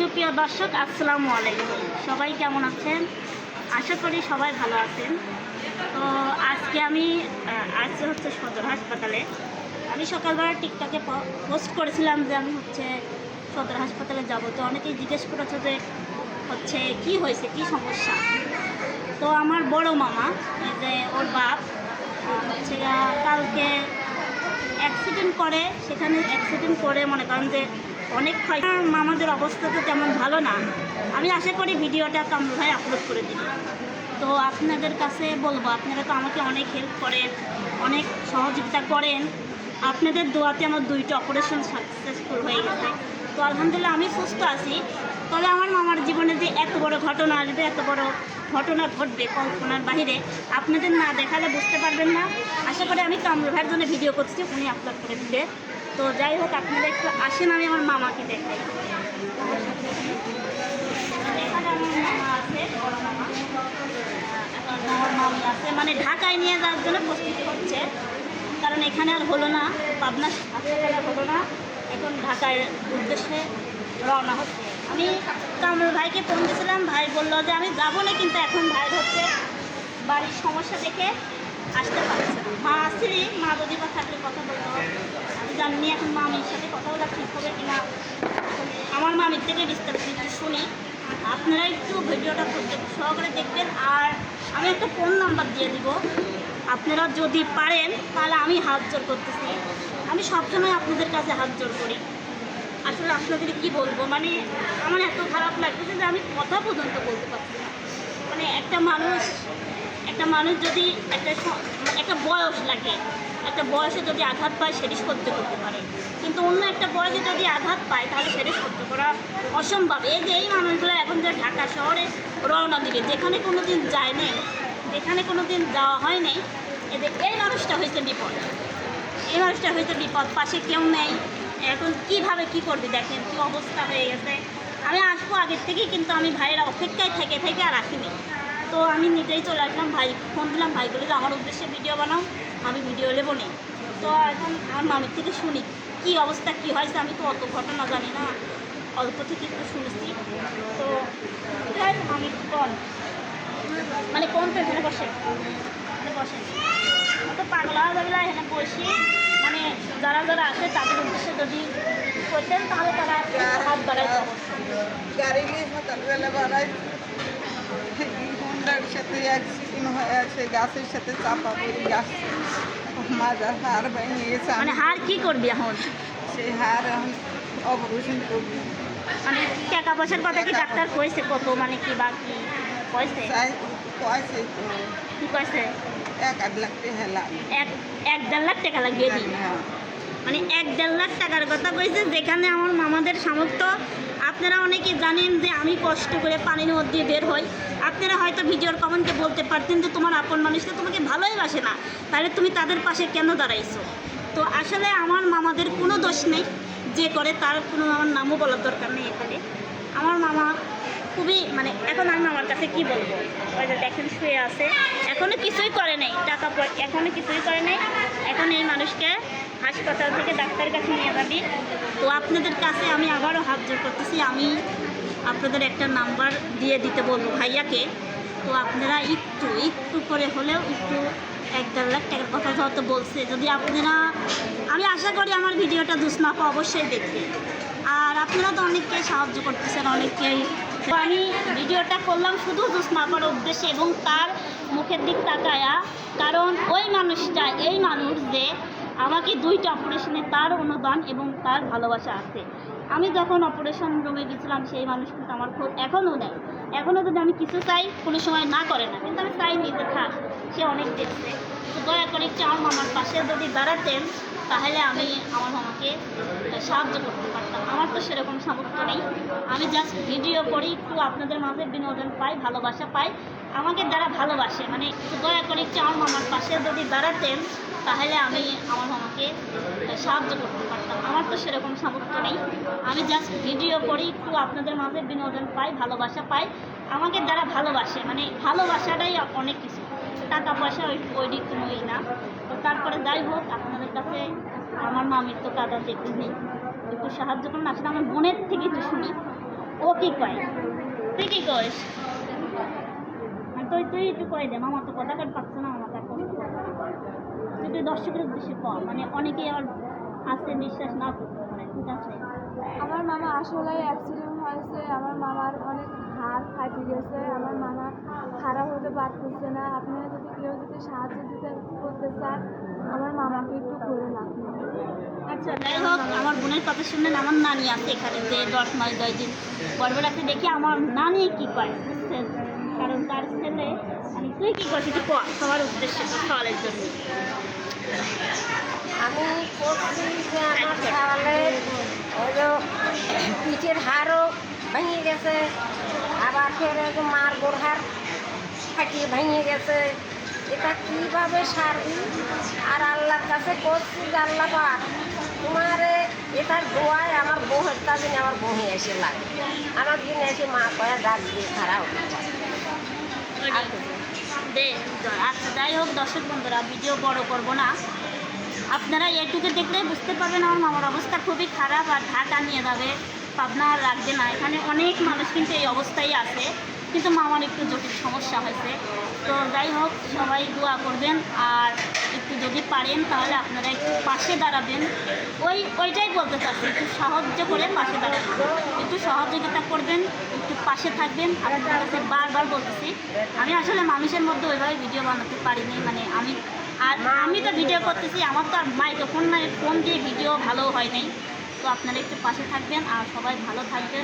সুপ্রিয় দর্শক, আসসালামু আলাইকুম। সবাই কেমন আছেন? আশা করি সবাই ভালো আছেন। তো আজকে আমি আজকে হচ্ছে সদর হাসপাতালে। আমি সকালবেলা টিকটকে পোস্ট করেছিলাম যে আমি হচ্ছে সদর হাসপাতালে যাব। তো অনেকেই জিজ্ঞেস করেছে যে হচ্ছে কি হয়েছে, কি সমস্যা? তো আমার বড় মামা যে ওর বাপ হচ্ছে কালকে অ্যাক্সিডেন্ট করে। সেখানে অ্যাক্সিডেন্ট করে মনে করেন যে অনেক ক্ষয় আমার মামাদের অবস্থা তো তেমন ভালো না। আমি আশা করি ভিডিওটা কামরুল ভাই আপলোড করে দিই তো আপনাদের কাছে বলব, আপনারা তো আমাকে অনেক হেল্প করেন, অনেক সহযোগিতা করেন। আপনাদের দোয়াতে আমার দুইটা অপারেশন সাকসেসফুল হয়ে গেছে। তো আলহামদুলিল্লাহ আমি সুস্থ আছি। তবে আমার মামার জীবনে যে এত বড় ঘটনা আসবে, এত বড় ঘটনা ঘটবে কল্পনার বাইরে আপনাদের না দেখালে বুঝতে পারবেন না। আশা করি আমি কামরুল ভাইয়ের জন্য ভিডিও করছি, উনি আপলোড করে দিবে। তো যাই হোক, আপনারা একটু আসেন, আমি আমার মামাকে দেখাই। এখানে আমার মামা আছে মামা আমার মামি আছে মানে ঢাকায় নিয়ে যাওয়ার জন্য প্রস্তুতি হচ্ছে কারণ এখানে আর হলো না, পাবনা হলো না। এখন ঢাকার উদ্দেশ্যে রওনা হচ্ছে। আমি কামরুল ভাইকে ফোন দিয়েছিলাম, ভাই বলল যে আমি যাব না, কিন্তু এখন ভাই হচ্ছে বাড়ির সমস্যা দেখে আসতে পারছে মা আসছিলি মা যদি বা থাকলে কথা বলতে হবে জানি এখন মামির সাথে কথা বলা ঠিক হবে কিনা? আমার মামির থেকে বিস্তারিত একটু শুনি। আপনারা একটু ভিডিওটা ধৈর্য সহকারে দেখবেন। আর আমি একটা ফোন নাম্বার দিয়ে দিব। আপনারা যদি পারেন, তাহলে আমি হাত জোর করতেছি। আমি সবসময় আপনাদের কাছে হাত জোর করি। আসলে আপনাদের কি বলব? মানে আমার এত খারাপ লাগতেছে যে আমি কথা পর্যন্ত বলতে পারছি না। মানে একটা মানুষ একটা মানুষ যদি একটা একটা বয়স লাগে একটা বয়সে যদি আঘাত পায়, সেটি সহ্য করতে পারে। কিন্তু অন্য একটা বয়সে যদি আঘাত পায়, তাহলে সেটি সহ্য করা অসম্ভব। এই যে এই মানুষগুলো এখন যে ঢাকা শহরে রওনা দিবে, যেখানে কোনো দিন যায় নাই, যেখানে কোনো দিন যাওয়া হয় নাই এদের এই মানুষটা হয়েছে বিপদ। এই মানুষটা হয়েছে বিপদ, পাশে কেউ নেই। এখন কীভাবে কি করবি দেখেন, কি অবস্থা হয়ে গেছে। আমি আসব আগের থেকেই, কিন্তু আমি ভাইয়েরা অপেক্ষায় থেকে থেকে আর রাখিনি তো আমি নিজেই চলে আসলাম ভাই, ফোন দিলাম, ভাই বলে আমার উদ্দেশ্যে ভিডিও বানাও, আমি ভিডিও নেব নি। তো এখন আমার মামির থেকে শুনি, কি অবস্থা, কি হয়েছে? আমি তো অত ঘটনা জানি না, অল্প থেকে একটু শুনেছি। তো আমি কোন মানে কোন পেছনে বসে মানে বসে। তো পাগলা যাবে এখানে বসি। মানে যারা যারা আসে, তাদের উদ্দেশ্যে যদি করতেন, তাহলে তারা হাত গাড়ি নিয়ে সকালবেলা বাড়াই হোন্ডার সাথে অ্যাক্সিডেন্ট হয়ে আছে গাছের সাথে চাপা পড়ে গাছ। মাজার হাড় ভেঙে গেছে। মানে হার কি করবি এখন? সেই হাড় এখন অপারেশন করবি। মানে টাকা পয়সার কথা কি ডাক্তার কইছে কত? মানে কি বা কি কইছে? তো। কি কইছে? এক আধ লাখ টাকা এক এক দেড় লাখ টাকা লাগিয়ে দিই হ্যাঁ। মানে এক দেড় লাখ টাকার কথা কইছে যেখানে আমার মামাদের সামর্থ্য আপনারা অনেকে জানেন যে আমি কষ্ট করে পানির মধ্যে বের হই। আপনারা হয়তো ভিডিওর কমেন্টে বলতে পারতেন যে তোমার আপন মানুষটা তোমাকে ভালোই বাসে না। তাহলে তুমি তাদের পাশে কেন দাঁড়াইছো? তো আসলে আমার মামাদের কোনো দোষ নেই। যে করে তার কোনো আমার নামও বলার দরকার নেই এখানে। আমার মামা খুবই মানে এখন আমি আমার কাছে কি বলব? ওই যে দেখেন শুয়ে আছে। এখনও কিছুই করে নাই। টাকা পয়- এখনও কিছুই করে নাই। এখন এই মানুষকে হাসপাতাল থেকে ডাক্তারের কাছে নিয়ে যাবি। তো আপনাদের কাছে আমি আবারও হাত জোর করতেছি। আমি আপনাদের একটা নাম্বার দিয়ে দিতে বলব ভাইয়াকে। তো আপনারা একটু একটু করে হলেও একটু এক দেড় লাখ টাকার কথা হয়তো বলছে। যদি আপনারা, আমি আশা করি আমার ভিডিওটা দুষ্নাপা অবশ্যই দেখবে। আর আপনারা তো অনেককে সাহায্য করতেছেন, অনেককেই। আমি ভিডিওটা করলাম শুধু দুষ্নাপার উদ্দেশ্যে এবং তার মুখের দিক তাকায়া। কারণ ওই মানুষটা, এই মানুষ যে আমাকে দুইটা অপারেশনে তার অনুদান এবং তার ভালোবাসা আছে। আমি যখন অপারেশন রুমে গেছিলাম, সেই মানুষ কিন্তু আমার খোঁজ এখনও নেয়। এখনও যদি আমি কিছু চাই, কোনো সময় না করে না, কিন্তু আমি চাইনি যে থাক, সে অনেক দেখছে। দয়া করে একটু আমার মামার পাশে যদি দাঁড়াতেন তাহলে আমি আমার মামাকে সাহায্য করতে পারতাম। আমার তো সেরকম সামর্থ্য নেই। আমি জাস্ট ভিডিও করি, একটু আপনাদের মাঝে বিনোদন পাই, ভালোবাসা পাই। আমাকে যারা ভালোবাসে মানে দয়া করে একটু আমার মামার পাশে যদি দাঁড়াতেন তাহলে আমি আমার মামাকে সাহায্য করতে পারতাম। আমার তো সেরকম সামর্থ্য নেই। আমি জাস্ট ভিডিও করি, একটু আপনাদের মাঝে বিনোদন পাই, ভালোবাসা পাই। আমাকে যারা ভালোবাসে মানে ভালোবাসাটাই অনেক কিছু। টাকা পয়সা ওই ওই দিক কোনোই না। তো তারপরে যাই হোক, আপনাদের কাছে আমার মামির তো কাদা দেখতে নেই। একটু সাহায্য করুন, আসলে আমার বোনের থেকে একটু শুনি। ও কি কয়? তুই কি কইস আর তুই তুই একটু কয়ে দে, মামা তো কথা কাট পাচ্ছে না তার কষ্ট করে। তুই দর্শকের উদ্দেশ্যে কর মানে অনেকেই আবার আসতে বিশ্বাস না করতে পারে, ঠিক আছে? আমার মামা আসলে অ্যাক্সিডেন্ট হয়েছে, আমার মামার অনেক হাড় ফাটে গেছে আমার মামা খারাপ হতে পারতেছে না। আপনারা যদি কেউ যদি সাহায্য দিতে করতে চান আমার মামাকে একটু করে রাখুন। আচ্ছা যাই হোক আমার বোনের কথা শুনলেন আমার নানি আছে এখানে যে দশ মাস দশ দিন পরবে রাখতে দেখি আমার নানি কি করে বুঝছেন? কারণ তার ছেলে মানে তুই কি করছিস একটু কর সবার উদ্দেশ্যে সওয়ালের জন্য। আমি করছি যে আমার ছাওয়ালের হলো পিঠের হাড়ও ভেঙে গেছে। ওই যে মার গোড়হার ফাটিয়ে ভেঙে গেছে। এটা কীভাবে সারবি? আর আল্লাহর কাছে করছি আল্লাহ পাক তোমার এটার দোয়ায় আমার বউয়ের দিন আমার বহে এসে লাগে। আমার দিন এসে মা কয়া, ডাক দিয়ে খারাপ হতে আর কিছু না। দে আচ্ছা যাই হোক, দর্শক বন্ধুরা, ভিডিও বড় করব না। আপনারা এটুকু দেখলেই বুঝতে পারবেন আমার মামার অবস্থা খুবই খারাপ আর ঢাকা নিয়ে যাবে। পাবনা আর রাখবে না। এখানে অনেক মানুষ কিন্তু এই অবস্থায় আছে। কিন্তু মামার একটু জটিল সমস্যা হয়েছে। তো যাই হোক, সবাই দোয়া করবেন। আর একটু যদি পারেন, তাহলে আপনারা একটু পাশে দাঁড়াবেন। ওই, ওইটাই বলতে চাচ্ছি, একটু সাহায্য করে পাশে দাঁড়াবেন। একটু সহযোগিতা করবেন, একটু পাশে থাকবেন। আপনার কাছে বারবার বলতেছি, আমি আসলে মানুষের মধ্যে ওইভাবে ভিডিও বানাতে পারিনি। মানে আমি, আর আমি তো ভিডিও করতেছি, আমার তো আর মাইক্রোফোন নাই, ফোন দিয়ে ভিডিও ভালো হয় নাই। তো আপনারা একটু পাশে থাকবেন আর সবাই ভালো থাকবেন।